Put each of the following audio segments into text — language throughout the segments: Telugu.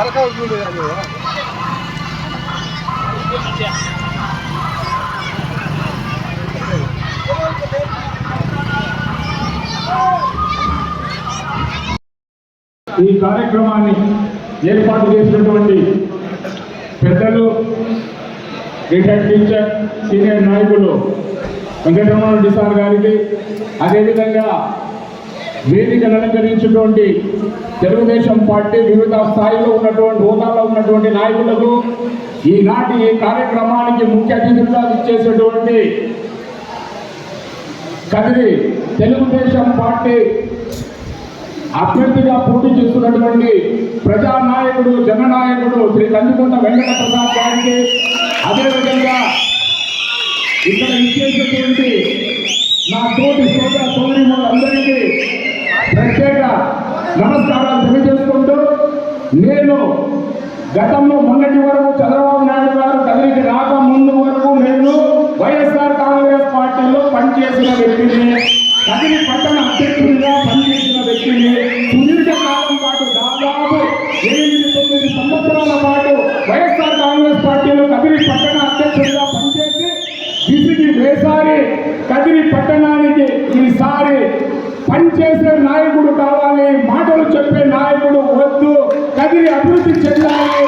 ఈ కార్యక్రమాన్ని ఏర్పాటు చేసినటువంటి పెద్దలు రిటైర్డ్ టీచర్ సీనియర్ నాయకులు వెంకటరమణ రెడ్డి సార్ గారికి అదేవిధంగా వేదికను అలంకరించినటువంటి తెలుగుదేశం పార్టీ వివిధ స్థాయిలో ఉన్నటువంటి హోదాలో ఉన్నటువంటి నాయకులకు ఈనాటి ఈ కార్యక్రమానికి ముఖ్య అతిథులుగా ఇచ్చేసేటువంటి కదిరి తెలుగుదేశం పార్టీ అభ్యర్థిగా పోటీ చేస్తున్నటువంటి ప్రజానాయకుడు జననాయకుడు శ్రీ కందికొండ వెంకట ప్రసాద్ గారికి అదేవిధంగా ఇక్కడ ఇచ్చేటటువంటి నా తోటి సోదరు నమస్కారాలు తెలియజేసుకుంటూ నేను గతంలో మొన్నటి వరకు చంద్రబాబు నాయుడు గారు కదిలికి రాక ముందు వరకు నేను వైఎస్ఆర్ కాంగ్రెస్ పార్టీలో పనిచేసిన వ్యక్తిని కదిలి పట్టణ అభివృద్ధి చెందాలి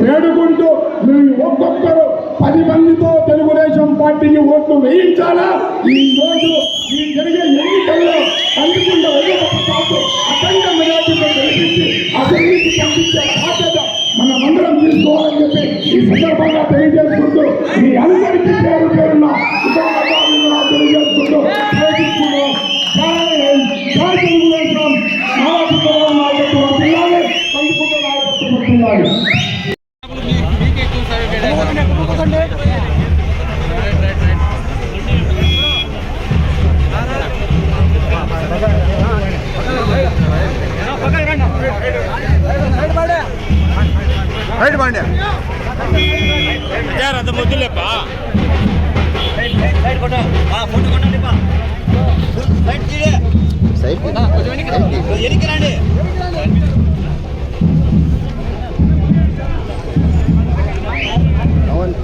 వేడుకుంటూ మీరు ఒక్కొక్కరు పది మందితో తెలుగుదేశం పార్టీకి ఓట్లు వేయించాలా? ఈ రోజు ఈ జరిగే ఎన్నికల్లో తల్లికుండా వైఎస్ఆర్ అఖండ మెజార్టీతో గెలిపించి అసెంబ్లీకి పంపించే బాధ్యత మన మండలం తీసుకోవాలని చెప్పి ఈ సందర్భంగా తెలియజేసుకుంటూ మీ అందరి ரைட் பாண்டியா யார் அந்த முதுலப்பா ரைட் கொண்டா ஆ போட்டு கொண்டாடிப்பா ரைட் கொஞ்சம் எரிக்கிறானே Dauern.